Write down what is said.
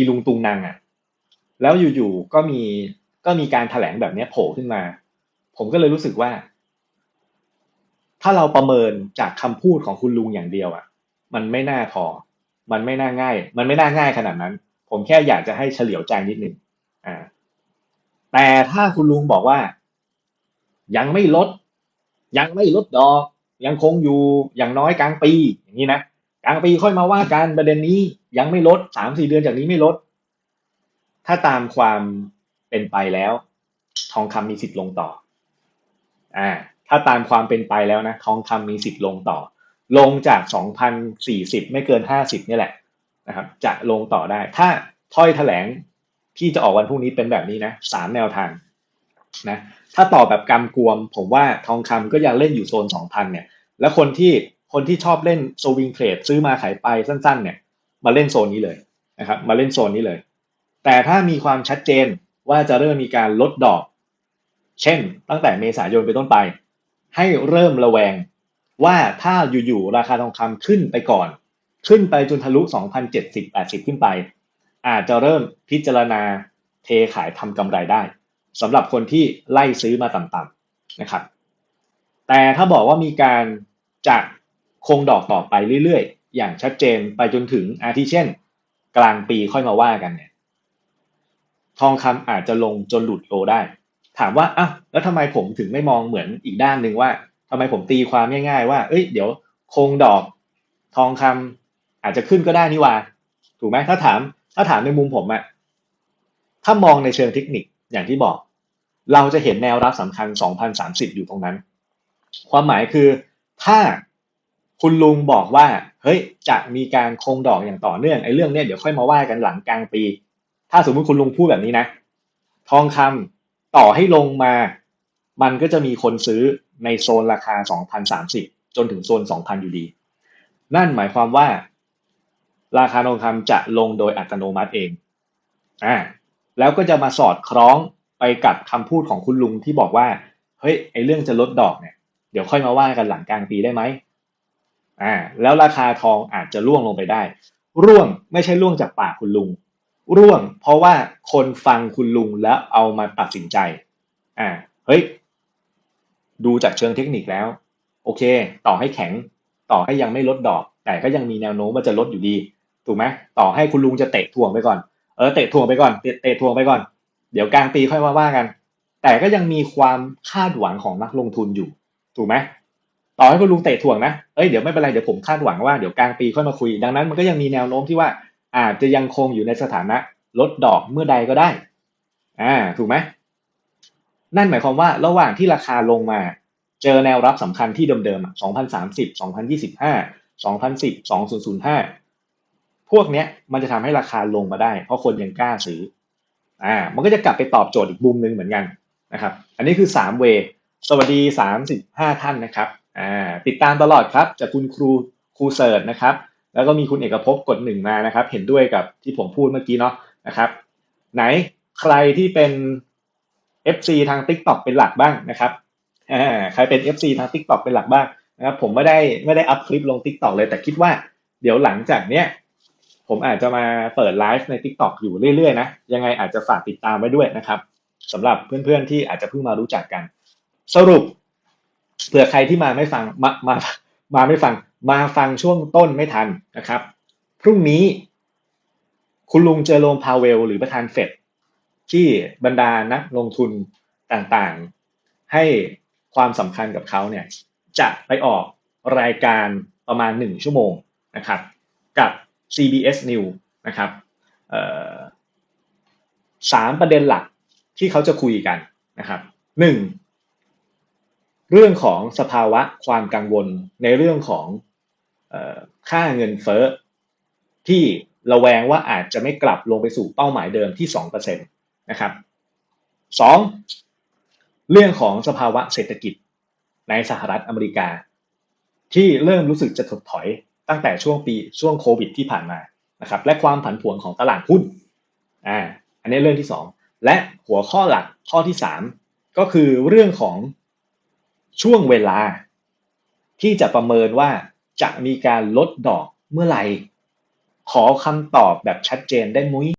อีลุงตุงนางอะ แล้วอยู่ๆก็มีก็มีการแถลงแบบนี้โผล่ขึ้นมา ผมก็เลยรู้สึกว่า ถ้าเราประเมินจากคำพูดของคุณลุงอย่างเดียวอะ มันไม่น่าพอ มันไม่น่าง่าย มันไม่น่าง่ายขนาดนั้น ผมแค่อยากจะให้เฉลียวใจนิดนึงอ่า แต่ถ้าคุณลุงบอกว่า ยังไม่ลด ยังไม่ลดดอก ยังคงอยู่อย่างน้อยกลางปี อย่างนี้นะางปีค่อยมาว่ากันประเด็นนี้ยังไม่ลดสามสี่เดือนจากนี้ไม่ลด ถ้าตามความเป็นไปแล้ว ทองคำมีสิทธิ์ลงต่อ อ่า ถ้าตามความเป็นไปแล้วนะ ทองคำมีสิทธิ์ลงต่อ ลงจากสองพันสี่สิบไม่เกินห้าสิบนี่แหละนะครับ จะลงต่อได้ ถ้าถ้อยแถลงที่จะออกวันพรุ่งนี้เป็นแบบนี้นะสามแนวทางนะถ้าต่อแบบกำกวม ผมว่าทองคำก็ยังเล่นอยู่โซนสองพันเนี่ย แล้วคนที่ คนที่ชอบเล่นโซวิงเทรดซื้อมาขายไปสั้นๆ เนี่ย มาเล่นโซนนี้เลยนะครับ มาเล่นโซนนี้เลย แต่ถ้ามีความชัดเจนว่าจะเริ่มมีการลดดอก เช่น ตั้งแต่เมษายนเป็นต้นไป ให้เริ่มระแวงว่าถ้าอยู่ๆราคาทองคำขึ้นไปก่อน ขึ้นไปจนทะลุ2,070-80 ขึ้นไป อาจจะเริ่มพิจารณาเทขายทำกำไรได้สำหรับคนที่ไล่ซื้อมาต่ำๆนะครับ แต่ถ้าบอกว่ามีการจะ คงดอกต่อไปเรื่อยๆ อย่างชัดเจนไปจนถึงอาทิเช่น กลางปีค่อยมาว่ากันเนี่ยทองคำอาจจะลงจนหลุดโลได้ ถามว่าอะแล้วทำไมผมถึงไม่มองเหมือนอีกด้านหนึ่งว่าทำไมผมตีความง่ายๆ ว่า เอ้ย เดี๋ยวคงดอกทองคำอาจจะขึ้นก็ได้นี่ว่า ถูกไหมถ้าถาม ถ้าถามในมุมผมอะถ้ามองในเชิงเทคนิคอย่างที่บอก เราจะเห็นแนวรับสำคัญ 2030 อยู่ตรงนั้น ความหมายคือถ้า คุณลุงบอกว่า เฮ้ย จะมีการคงดอกอย่างต่อเนื่องไอ้เรื่องเนี้ยเดี๋ยวค่อยมาว่ากันหลังกลางปี ถ้าสมมติคุณลุงพูดแบบนี้นะ ทองคำต่อให้ลงมา มันก็จะมีคนซื้อในโซนราคา 2,030 จนถึงโซน 2,000 อยู่ดี นั่นหมายความว่า ราคาทองคำจะลงโดยอัตโนมัติเอง อ่า แล้วก็จะมาสอดคล้องไปกับคำพูดของคุณลุงที่บอกว่า เฮ้ย ไอเรื่องจะลดดอกเนี่ย เดี๋ยวค่อยมาว่ากันหลังกลางปีได้ไหม อ่าแล้วราคาทองอาจจะร่วงลงไปได้ ร่วงไม่ใช่ร่วงจากปากคุณลุง ร่วงเพราะว่าคนฟังคุณลุงแล้วเอามาตัดสินใจอ่าเฮ้ยดูจากเชิงเทคนิคแล้ว โอเค ต่อให้แข็ง ต่อให้ยังไม่ลดดอก แต่ก็ยังมีแนวโน้มว่าจะลดอยู่ดี ถูกไหมต่อให้คุณลุงจะเตะทวงไปก่อน เออเตะทวงไปก่อนเตะเตะทวงไปก่อน เดี๋ยวกลางปีค่อยมาว่ากัน แต่ก็ยังมีความคาดหวังของนักลงทุนอยู่ ถูกไหม ต่อให้คุณลุงเตะถ่วงนะเอ้ยเดี๋ยวไม่เป็นไรเดี๋ยวผมคาดหวังว่าเดี๋ยวกลางปีค่อยมาคุย ดังนั้นมันก็ยังมีแนวโน้มที่ว่าอาจจะยังคงอยู่ในสถานะลดดอกเมื่อใดก็ได้ อ่า ถูกไหม นั่นหมายความว่าระหว่างที่ราคาลงมา เจอแนวรับสำคัญที่เดิมๆอะ2030 2025 2010 2005 พวกเนี้ยมันจะทำให้ราคาลงมาได้ เพราะคนยังกล้าซื้อ อ่า มันก็จะกลับไปตอบโจทย์อีกมุมหนึ่งเหมือนกันนะครับ อันนี้คือ3เวสวัสดี 35 ท่านนะครับ ติดตามตลอดครับจากคุณครูครูเสิร์ชนะครับ แล้วก็มีคุณเอกภพกดหนึ่งมานะครับ เห็นด้วยกับที่ผมพูดเมื่อกี้เนาะนะครับ ไหนใครที่เป็น FC ทาง TikTok เป็นหลักบ้างนะครับใครเป็น FC ทาง TikTok เป็นหลักบ้างนะครับ ผมไม่ได้ไม่ได้อัพคลิปลง TikTok เลยแต่คิดว่าเดี๋ยวหลังจากเนี้ยผมอาจจะมาเปิดไลฟ์ใน TikTok อยู่เรื่อยๆนะ ยังไงอาจจะฝากติดตามไว้ด้วยนะครับสำหรับเพื่อนๆที่อาจจะเพิ่งมารู้จักกัน สรุป เผื่อใครที่มาไม่ฟังมามามาไม่ฟัง มาฟังช่วงต้นไม่ทันนะครับ พรุ่งนี้ คุณลุงเจอโรมพาเวล หรือประธานเฟดที่บรรดานักลงทุนต่างๆ ให้ความสำคัญกับเขาเนี่ยจะไปออกรายการประมาณหนึ่งชั่วโมงนะครับกับ CBS News นะครับสามประเด็นหลักที่เขาจะคุยกันนะครับหนึ่ง เรื่องของสภาวะความกังวลในเรื่องของอค่าเงินเฟ้อที่ระแวงว่าอาจจะไม่กลับลงไปสู่เป้าหมายเดิมที่2%นะครับสองเรื่องของสภาวะเศรษฐกิจในสหรัฐอเมริกา ที่เริ่มรู้สึกจะถดถอยตั้งแต่ช่วงปีช่วงโควิดที่ผ่านมานะครับและความผันผวนของตลาดหุ้นอ่าอันนี้เรื่องที่สองและหัวข้อหลักข้อที่สามก็คือเรื่องของ ช่วงเวลา ที่จะประเมินว่าจะมีการลดดอกเมื่อไหร่ ขอคำตอบแบบชัดเจนได้มุ้ย